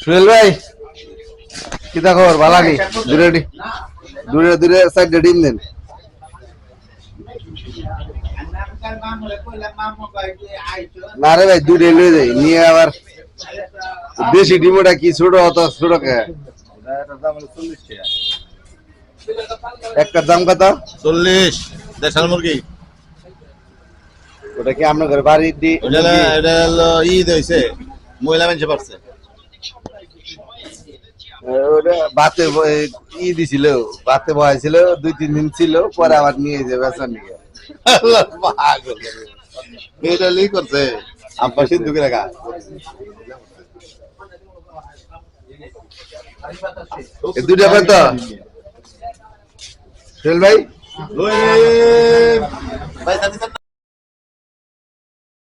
সুহেল ভাই, কিতা খবর? ভালো নি? দূরে দূরে দূরে সাইড ডিম দেন। না রে ভাই, দূরে লয়ে যাই, নিয়ে আবার দেশি ডিমটা কি ছোট, অত ছোট একটা দাম কত? চল্লিশ। দেশাল মুরগি। ওটা কি আপনার ঘরে বাড়ির দি ওটা এটা হলো ঈদ মহিলা মানুষ পারছে। ওটা বাতে ব- ই দিছিল বাতে বহাইছিল দুই তিন দিন ছিল পরে আবার নিয়ে যাবে বেচার নিয়ে। এটা লি করছে। আব্বা দুইটা সোহেল ভাই?